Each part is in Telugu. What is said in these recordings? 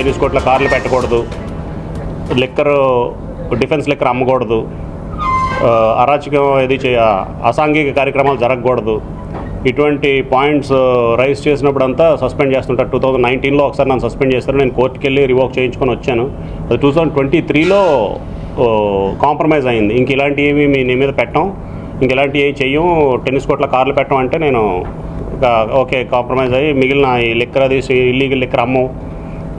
టెన్నిస్ కోర్టులో కార్లు పెట్టకూడదు. లిక్కర్ డిఫెన్స్ లిక్కర్ అమ్మకూడదు. అరాచకం ఏది చేయ అసాంఘిక కార్యక్రమాలు జరగకూడదు. ఇటువంటి పాయింట్స్ రైజ్ చేసినప్పుడంతా సస్పెండ్ చేస్తుంటారు. టూ థౌజండ్ నైన్టీన్లో ఒకసారి నన్ను సస్పెండ్ చేస్తారు నేను కోర్టుకి వెళ్ళి రివోక్ చేయించుకొని వచ్చాను. అది టూ థౌజండ్ ట్వంటీ త్రీలో కాంప్రమైజ్ అయింది. ఇంక ఇలాంటి ఏమి మీ నీ మీద పెట్టాం. ఇంక ఇలాంటివి ఏమి చెయ్యం. టెన్నిస్ కోర్టులో కార్లు పెట్టాం అంటే నేను ఓకే కాంప్రమైజ్ అయ్యి మిగిలిన ఈ లిక్కర్ అది ఇల్లీగల్ లిక్కర్ అమ్మం.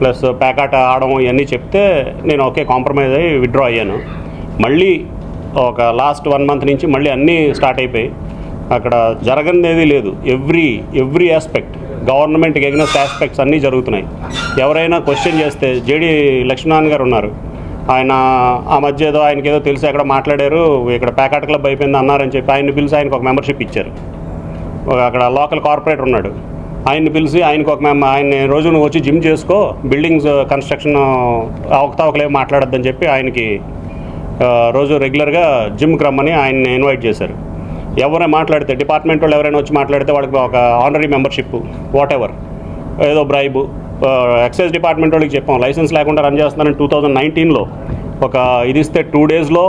ప్లస్ ప్యాకాట్ ఆడడం ఇవన్నీ చెప్తే నేను ఓకే కాంప్రమైజ్ అయ్యి విత్డ్రా అయ్యాను. మళ్ళీ ఒక లాస్ట్ వన్ మంత్ నుంచి మళ్ళీ అన్నీ స్టార్ట్ అయిపోయి అక్కడ జరగనిదేది లేదు. ఎవ్రీ ఎవ్రీ ఆస్పెక్ట్ గవర్నమెంట్కి ఎగ్నెస్ట్ ఆస్పెక్ట్స్ అన్నీ జరుగుతున్నాయి. ఎవరైనా క్వశ్చన్ చేస్తే జేడి లక్ష్మీనారాయణ గారు ఉన్నారు. ఆయన ఆ మధ్య ఏదో ఆయనకి ఏదో తెలిసి అక్కడ మాట్లాడారు ఇక్కడ ప్యాకాట్ క్లబ్ అయిపోయింది అన్నారని చెప్పి ఆయన పిలిచి ఆయనకు ఒక మెంబర్షిప్ ఇచ్చారు. ఒక అక్కడ లోకల్ కార్పొరేటర్ ఉన్నాడు. ఆయన్ని పిలిచి ఆయనకు ఒక మేము ఆయన రోజు నువ్వు వచ్చి జిమ్ చేసుకో బిల్డింగ్స్ కన్స్ట్రక్షన్ అవకతవకలేం మాట్లాడొద్దని చెప్పి ఆయనకి రోజు రెగ్యులర్గా జిమ్కి రమ్మని ఆయన్ని ఇన్వైట్ చేశారు. ఎవరైనా మాట్లాడితే డిపార్ట్మెంట్ వాళ్ళు ఎవరైనా వచ్చి మాట్లాడితే వాళ్ళకి ఒక ఆనరీ మెంబర్షిప్ వాట్ ఎవర్ ఏదో బ్రైబు ఎక్సైజ్ డిపార్ట్మెంట్ వాళ్ళకి చెప్పాం. లైసెన్స్ లేకుండా రన్ చేస్తున్నారని టూ థౌజండ్ నైన్టీన్లో ఒక ఇది ఇస్తే టూ డేస్లో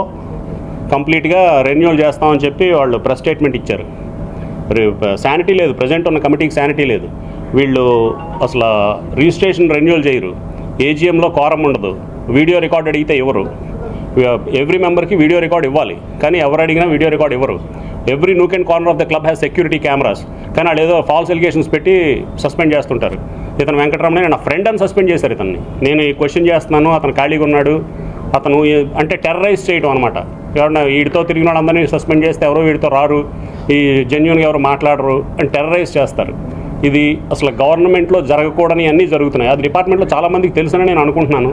కంప్లీట్గా రెన్యూవల్ చేస్తామని చెప్పి వాళ్ళు ప్రెస్ స్టేట్మెంట్ ఇచ్చారు. శానిటీ లేదు. ప్రజెంట్ ఉన్న కమిటీకి శానిటీ లేదు. వీళ్ళు అసలు రిజిస్ట్రేషన్ రెన్యూవల్ చేయరు. ఏజీఎంలో కోరం ఉండదు. వీడియో రికార్డ్ అడిగితే ఇవ్వరు. ఎవ్రీ మెంబర్కి వీడియో రికార్డ్ ఇవ్వాలి. కానీ ఎవరు అడిగినా వీడియో రికార్డ్ ఇవ్వరు. Every nook and corner of the club has security cameras కానీ వాళ్ళు ఏదో ఫాల్స్ ఎలిగేషన్స్ పెట్టి సస్పెండ్ చేస్తుంటారు. ఇతను వెంకటరమణ నా ఫ్రెండ్ అని సస్పెండ్ చేశారు ఇతన్ని. నేను ఈ క్వశ్చన్ చేస్తున్నాను అతను ఖాళీగా ఉన్నాడు. అతను అంటే టెర్రరైజ్ చేయడం అనమాట ఎవరన్నా వీడితో తిరిగిన అందరినీ సస్పెండ్ చేస్తే ఎవరో వీడితో రారు. ఈ జెన్యున్గా ఎవరు మాట్లాడరు అని టెర్రరైజ్ చేస్తారు. ఇది అసలు గవర్నమెంట్లో జరగకూడని అన్నీ జరుగుతున్నాయి. అది డిపార్ట్మెంట్లో చాలామందికి తెలుసని నేను అనుకుంటున్నాను.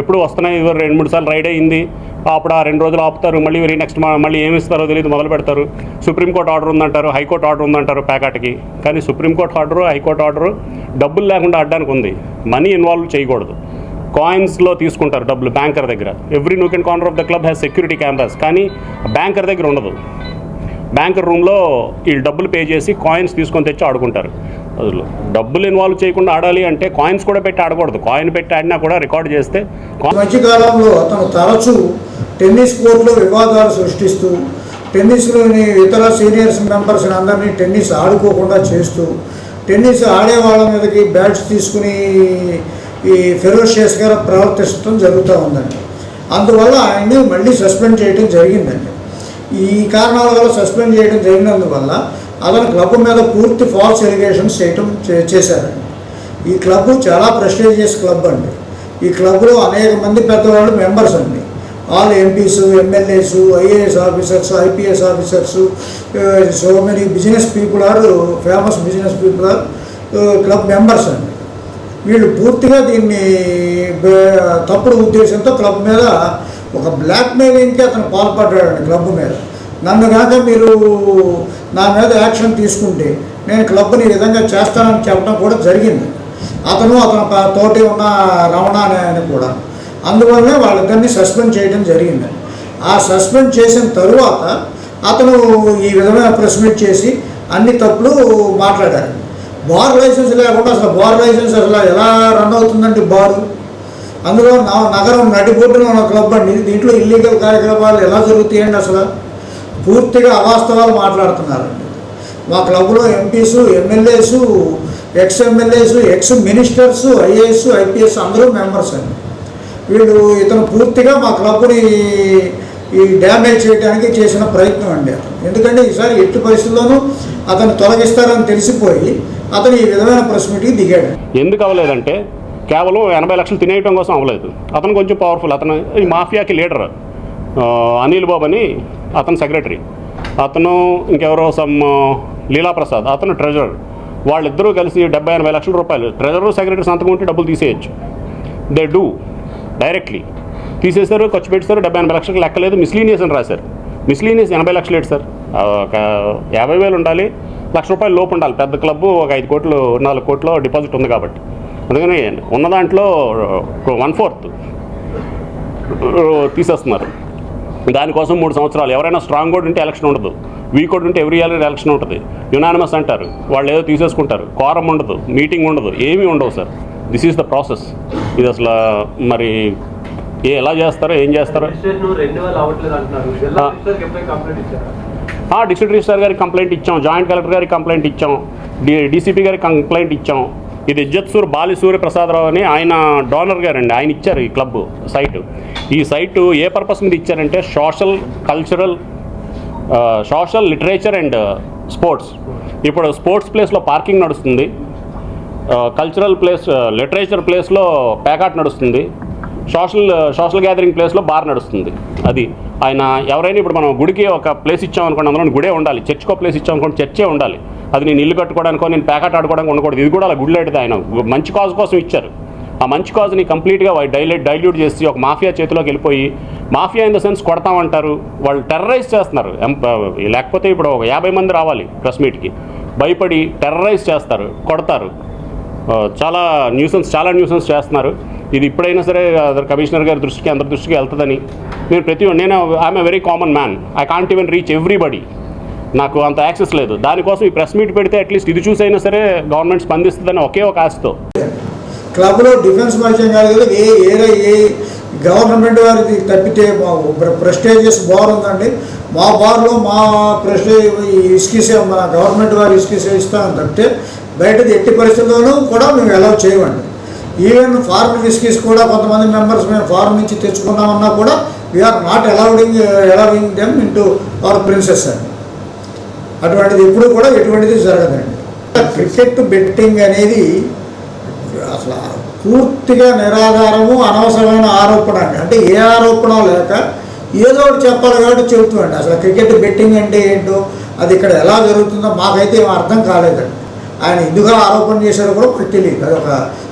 ఎప్పుడు వస్తున్నాయి? ఇవ్వరు రెండు మూడు సార్లు రైడ్ అయింది. అప్పుడు ఆ రెండు రోజులు ఆపుతారు. మళ్ళీ వెరీ నెక్స్ట్ మళ్ళీ ఏమి ఇస్తారో తెలియదు మొదలు పెడతారు. సుప్రీంకోర్టు ఆర్డర్ ఉందంటారు. హైకోర్టు ఆర్డర్ ఉందంటారు ప్యాకెట్కి. కానీ సుప్రీంకోర్టు ఆర్డరు హైకోర్టు ఆర్డరు డబ్బులు లేకుండా ఆడడానికి ఉంది. మనీ ఇన్వాల్వ్ చేయకూడదు. కాయిన్స్లో తీసుకుంటారు డబ్బులు బ్యాంకర్ దగ్గర. Every nook and corner of the club has security cameras కానీ బ్యాంకర్ దగ్గర ఉండదు. బ్యాంకర్ రూమ్లో వీళ్ళు డబ్బులు పే చేసి కాయిన్స్ తీసుకొని తెచ్చి ఆడుకుంటారు. అసలు డబ్బులు ఇన్వాల్వ్ చేయకుండా ఆడాలి అంటే కాయిన్స్ కూడా పెట్టి ఆడకూడదు. కాయిన్ పెట్టి ఆడినా కూడా రికార్డ్ చేస్తే మధ్యకాలంలో అతను తరచూ టెన్నిస్ కోర్టులో వివాదాలు సృష్టిస్తూ టెన్నిస్లోని ఇతర సీనియర్స్ మెంబర్స్ అందరినీ టెన్నిస్ ఆడుకోకుండా చేస్తూ టెన్నిస్ ఆడే వాళ్ళ మీదకి బ్యాట్స్ తీసుకుని ఈ ఫెరోషియస్గా ప్రవర్తించడం జరుగుతూ ఉందండి. అందువల్ల ఆయన్ని మళ్ళీ సస్పెండ్ చేయడం జరిగిందండి. ఈ కారణాల వల్ల సస్పెండ్ చేయడం జరిగినందువల్ల అతను క్లబ్ మీద పూర్తి ఫాల్స్ ఎలిగేషన్స్ చేయటం చే- చేశారండి. ఈ క్లబ్ చాలా ప్రెస్టీజియస్ క్లబ్ అండి. ఈ క్లబ్లో అనేక మంది పెద్దవాళ్ళు మెంబర్స్ అండి. All MPs MLAs IAS officers IPS officers so many business people are famous business people are club members అండి. వీళ్ళు పూర్తిగా దీన్ని తప్పుడు ఉద్దేశంతో క్లబ్ మీద ఒక బ్లాక్ మెయిలింగ్కి అతను పాల్పడ్డాడండి క్లబ్ మీద. నన్ను కనుక మీరు నా మీద యాక్షన్ తీసుకుంటే నేను క్లబ్ని ఈ విధంగా చేస్తానని చెప్పడం కూడా జరిగింది. అతను అతను తోటి ఉన్న రమణ అనే ఆయన కూడా. అందువల్లనే వాళ్ళిద్దరిని సస్పెండ్ చేయడం జరిగింది. ఆ సస్పెండ్ చేసిన తరువాత అతను ఈ విధమైన ప్రెస్ మీట్ చేసి అన్ని తప్పులు మాట్లాడారు బార్ లైసెన్స్ లేకుండా అసలు బార్ లైసెన్స్ అసలు ఎలా రన్ అవుతుందంటే బార్? అందులో నా నగరం నడిబొడ్డున ఉన్న క్లబ్ అండి. దీంట్లో ఇల్లీగల్ కార్యక్రమాలు ఎలా జరుగుతాయండి అసలు? పూర్తిగా అవాస్తవాలు మాట్లాడుతున్నారండి. మా క్లబ్లో MPs MLAs ex MLAs ex ministers IAS IPS అందరూ మెంబర్స్ అండి. వీళ్ళు ఇతను పూర్తిగా మా క్లబ్ని ఈ డ్యామేజ్ చేయడానికి చేసిన ప్రయత్నం అండి ఎందుకంటే ఈసారి ఎట్టి పరిస్థితుల్లోనూ అతను తొలగిస్తారని తెలిసిపోయి అతను ఈ విధమైన ప్రెస్ మీట్కి దిగాడు. ఎందుకు అవ్వలేదంటే కేవలం ఎనభై లక్షలు తినేయటం కోసం అవ్వలేదు. అతను కొంచెం పవర్ఫుల్ అతను ఈ మాఫియాకి లీడర్ అనిల్ బాబు అని అతను సెక్రటరీ అతను ఇంకెవరో సమ్ లీలాప్రసాద్ అతను ట్రెజరర్ వాళ్ళిద్దరూ కలిసి డెబ్బై ఎనభై లక్షల రూపాయలు ట్రెజరర్ సెక్రటరీ సంతకం ఉంటే డబ్బులు తీసేయచ్చు. దే డూ డైరెక్ట్లీ తీసేశారు ఖర్చు పెట్టారు డెబ్బై ఎనభై లక్షలకు లెక్కలేదు. మిస్లీనియస్ అని రాశారు. మిస్లీనియస్ ఎనభై లక్షలు ఏంటి సార్? ఒక యాభై వేలు ఉండాలి. లక్ష రూపాయలు లోపు ఉండాలి. పెద్ద క్లబ్బు ఒక ఐదు కోట్లు నాలుగు కోట్లు డిపాజిట్ ఉంది కాబట్టి. అందుకని ఉన్న దాంట్లో వన్ ఫోర్త్ తీసేస్తున్నారు. దానికోసం మూడు సంవత్సరాలు. ఎవరైనా స్ట్రాంగ్ కోడ్ ఉంటే ఎలక్షన్ ఉండదు. వీక్ కోడ్ ఉంటే ఎవ్రీ ఇయర్ ఎలక్షన్ ఉంటుంది. యునానిమస్ అంటారు. వాళ్ళు ఏదో తీసేసుకుంటారు. కోరం ఉండదు. మీటింగ్ ఉండదు. ఏమీ ఉండవు sir this is the process ఇది అసలు మరి ఏ ఎలా చేస్తారో ఏం చేస్తారో. డిస్ట్రిక్ట్ రిజిస్టర్ గారికి కంప్లైంట్ ఇచ్చాం జాయింట్ కలెక్టర్ గారికి కంప్లైంట్ ఇచ్చాం డి డీసీపీ గారికి కంప్లైంట్ ఇచ్చాం. ఇది ఇజ్జత్సూర్ బాలి సూర్య ప్రసాదరావు అని ఆయన డోనర్ గారండి ఆయన ఇచ్చారు ఈ క్లబ్ సైట్. ఈ సైటు ఏ పర్పస్ మీద ఇచ్చారంటే social cultural social literature and sports. ఇప్పుడు స్పోర్ట్స్ ప్లేస్లో పార్కింగ్ నడుస్తుంది కల్చరల్ ప్లేస్ లిటరేచర్ ప్లేస్లో ప్యాకాట్ నడుస్తుంది సోషల్ సోషల్ గ్యాదరింగ్ ప్లేస్లో బార్ నడుస్తుంది. అది ఆయన ఎవరైనా ఇప్పుడు మనం గుడికి ఒక ప్లేస్ ఇచ్చాం అనుకోండి అందులో గుడే ఉండాలి. చర్చ్కో ప్లేస్ ఇచ్చాం అనుకోండి చర్చే ఉండాలి. అది నేను ఇల్లు కట్టుకోవడానికో నేను ప్యాకెట్ ఆడుకోవడానికి ఉండకూడదు. ఇది కూడా అలా గుడిలాంటిది ఆయన. మంచి కాజ్ కోసం ఇచ్చారు. ఆ మంచి కాజ్ని కంప్లీట్గా డైలైట్ డైల్యూట్ చేసి ఒక మాఫియా చేతిలోకి వెళ్ళిపోయి మాఫియా ఇన్ ద సెన్స్ కొడతామంటారు. వాళ్ళు టెర్రరైజ్ చేస్తున్నారు. లేకపోతే ఇప్పుడు ఒక యాభై మంది రావాలి ప్రెస్ మీట్కి. భయపడి టెర్రరైజ్ చేస్తారు కొడతారు. చాలా న్యూసెన్స్ చాలా న్యూసెన్స్ చేస్తున్నారు. ఇది ఇప్పుడైనా సరే కమిషనర్ గారి దృష్టికి అందరి దృష్టికి వెళ్తుందని. నేను ప్రతి నేను I'm a very common man I can't even reach everybody నాకు అంత యాక్సెస్ లేదు. దానికోసం ఈ ప్రెస్ మీట్ పెడితే అట్లీస్ట్ ఇది చూసైనా సరే గవర్నమెంట్ స్పందిస్తుందని ఒకే ఒక ఆశతో. క్లబ్లో డిఫెన్స్ మధ్యం కాదు కదా ఏ ఏదో ఏ గవర్నమెంట్ వారికి తప్పితే మా ప్రెస్టేజియస్ బార్ ఉందండి. మా బార్లో మా ప్రెస్టేజ్ ఇసుకిసే మా గవర్నమెంట్ వారు ఇసుకిసే ఇస్తామని తప్పితే బయటది ఎట్టి పరిస్థితుల్లోనూ కూడా మేము అలౌ చేయమండి. ఈవెన్ ఫార్మ్ విస్కీస్ కూడా కొంతమంది మెంబర్స్ మేము ఫార్మ్ నుంచి తెచ్చుకున్నామన్నా కూడా we're not allowing allowing them into our premises అండి అటువంటిది ఎప్పుడు కూడా ఎటువంటిది జరగదండి. క్రికెట్ బెట్టింగ్ అనేది అసలు పూర్తిగా నిరాధారము అనవసరమైన ఆరోపణ అండి. అంటే ఏ ఆరోపణ లేక ఏదో ఒకటి చెప్పాలి కాబట్టి చెబుతుందండి అసలు క్రికెట్ బెట్టింగ్ అంటే ఏంటో అది ఇక్కడ ఎలా జరుగుతుందో మాకైతే ఏం అర్థం కాలేదండి. ఆయన ఎందుకు ఆరోపణ చేశారో కూడా మాకు తెలియదు. అది ఒక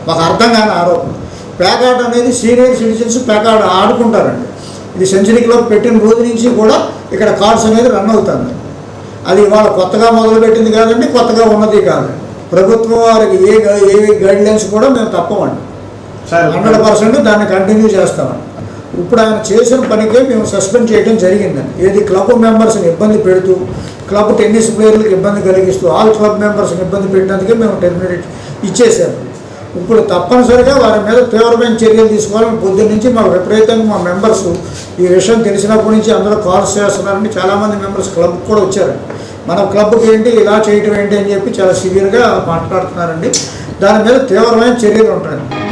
మాకు అర్థం కాని ఆరోపణ. ప్యాకాట్ అనేది సీనియర్ సిటిజన్స్ ప్యాకాట్ ఆడుకుంటారండి. ఇది సెంచరీ క్లబ్ పెట్టిన రోజు నుంచి కూడా ఇక్కడ కార్డ్స్ అనేది రన్ అవుతుంది అది ఇవాళ కొత్తగా మొదలుపెట్టింది కాదండి కొత్తగా ఉన్నది కాదండి ప్రభుత్వం వారికి ఏ గై- ఏ గైడ్ లైన్స్ కూడా మేము తప్పమండి హండ్రెడ్ పర్సెంట్ దాన్ని కంటిన్యూ చేస్తామండి. ఇప్పుడు ఆయన చేసిన పనికే మేము సస్పెండ్ చేయడం జరిగిందండి. ఏది క్లబ్ మెంబర్స్ని ఇబ్బంది పెడుతూ క్లబ్ టెన్నిస్ ప్లేయర్లకు ఇబ్బంది కలిగిస్తూ ఆల్ క్లబ్ మెంబర్స్ని ఇబ్బంది పెట్టినందుకే మేము టెర్మినేట్ ఇచ్చేసాము ఇప్పుడు తప్పనిసరిగా వారి మీద తీవ్రమైన చర్యలు తీసుకోవాలని పొద్దున్న నుంచి మాకు విపరీతంగా మా మెంబర్స్ ఈ విషయం తెలిసినప్పటి నుంచి అందరూ కాల్స్ చేస్తున్నారని చాలామంది మెంబర్స్ క్లబ్ కూడా వచ్చారు. మన క్లబ్కి ఏంటి ఇలా చేయటం ఏంటి అని చెప్పి చాలా సివియర్గా మాట్లాడుతున్నారండి. దాని మీద తీవ్రమైన చర్యలు ఉంటాయండి.